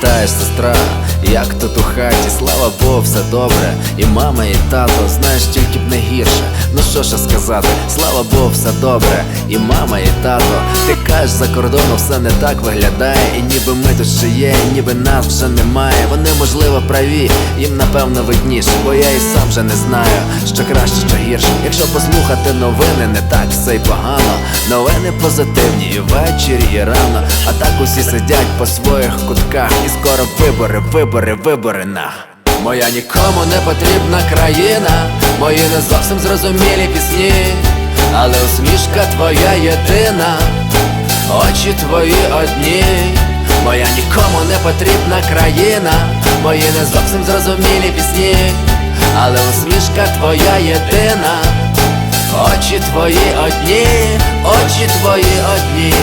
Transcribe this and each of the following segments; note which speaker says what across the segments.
Speaker 1: питаєш, сестра, як тут у хаті, слава Богу, все добре. І мама, і тато, знаєш, тільки б не гірше. Ну що ще сказати, слава Богу, все добре. І мама, і тато, ти кажеш, за кордоном все не так виглядає. І ніби ми тут ще є, і ніби нас вже немає. Вони, можливо, праві, їм напевно видніше, бо я і сам вже не знаю, що краще, що гірше. Якщо послухати новини, не так все й погано. Новини позитивні і ввечері, і рано. А так усі сидять по своїх кутках. І скоро вибори, вибори, вибори на. Моя нікому не потрібна країна, мої не зовсім зрозумілі пісні, але усмішка твоя єдина, очі твої одні, моя нікому не потрібна країна, мої не зовсім зрозумілі пісні, але усмішка твоя єдина, очі твої одні, очі твої одні.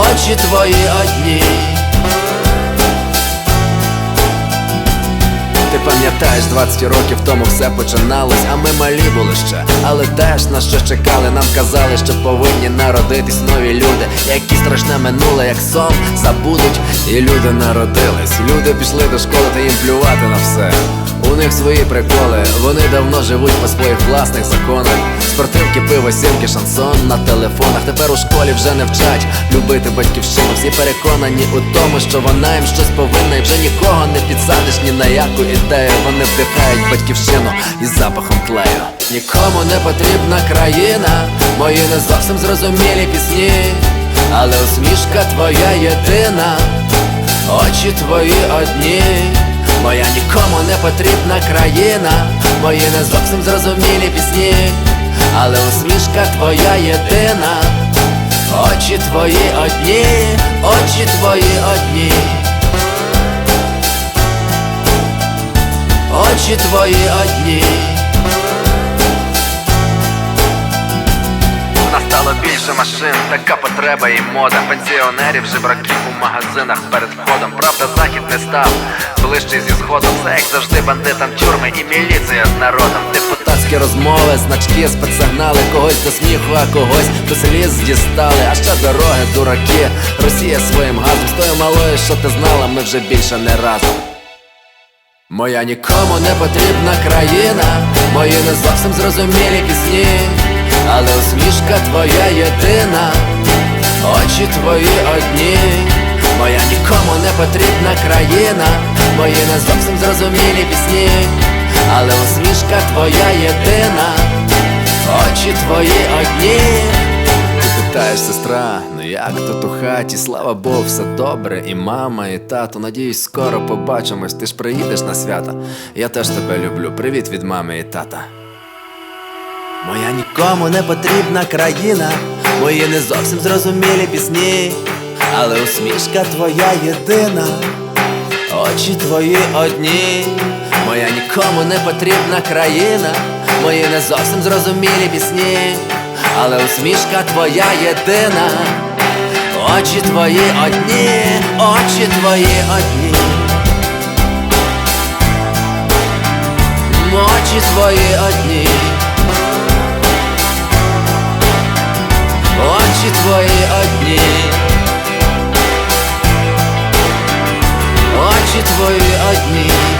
Speaker 1: Очі твої одні. Ти пам'ятаєш, 20 років тому все починалось, а ми малі були ще, але теж на що чекали, нам казали, що повинні народитись нові люди, які страшне минуле, як сон забудуть, і люди народились. Люди пішли до школи та їм плювати на все. У них свої приколи, вони давно живуть по своїх власних законах. Спортивки, пиво, сімки, шансон на телефонах. Тепер у школі вже не вчать любити батьківщину. Всі переконані у тому, що вона їм щось повинна, і вже нікого не підсадиш ні на яку ідею. Вони вдихають батьківщину із запахом тлею. Нікому не потрібна країна, мої не зовсім зрозумілі пісні, але усмішка твоя єдина, очі твої одні. Моя нікому не потрібна країна, мої не зовсім зрозумілі пісні, але усмішка твоя єдина, очі твої одні, очі твої одні, очі твої одні. Настало більше машин, така потреба і мода. Пенсіонерів, жебраків у магазинах перед входом. Правда, захід не став ближче зі сходом. Все як завжди бандитам тюрми і міліція з народом. Депутатські розмови, значки, спецсигнали Когось до сміху, а когось до сліз дістали. А ще дороги, дураки, Росія своїм газом. З тою малою, що ти знала, ми вже більше не разом. Моя нікому не потрібна країна, мої не зовсім зрозумілі пісні, але усмішка твоя єдина, очі твої одні, моя нікому не потрібна країна, мої не зовсім зрозумілі пісні, але усмішка твоя єдина, очі твої одні. Питаєш, сестра, ну як тут у хаті? Слава Богу, все добре, і мама, і тато. Надіюсь, скоро побачимось. Ти ж приїдеш на свята. Я теж тебе люблю. Привіт від мами і тата. Моя нікому не потрібна країна, мої не зовсім зрозумілі пісні, але усмішка твоя єдина, очі твої одні, моя нікому не потрібна країна, мої не зовсім зрозумілі пісні, але усмішка твоя єдина, очі твої одні, очі твої одні, очі твої одні. Очі твої одні, очі твої одні.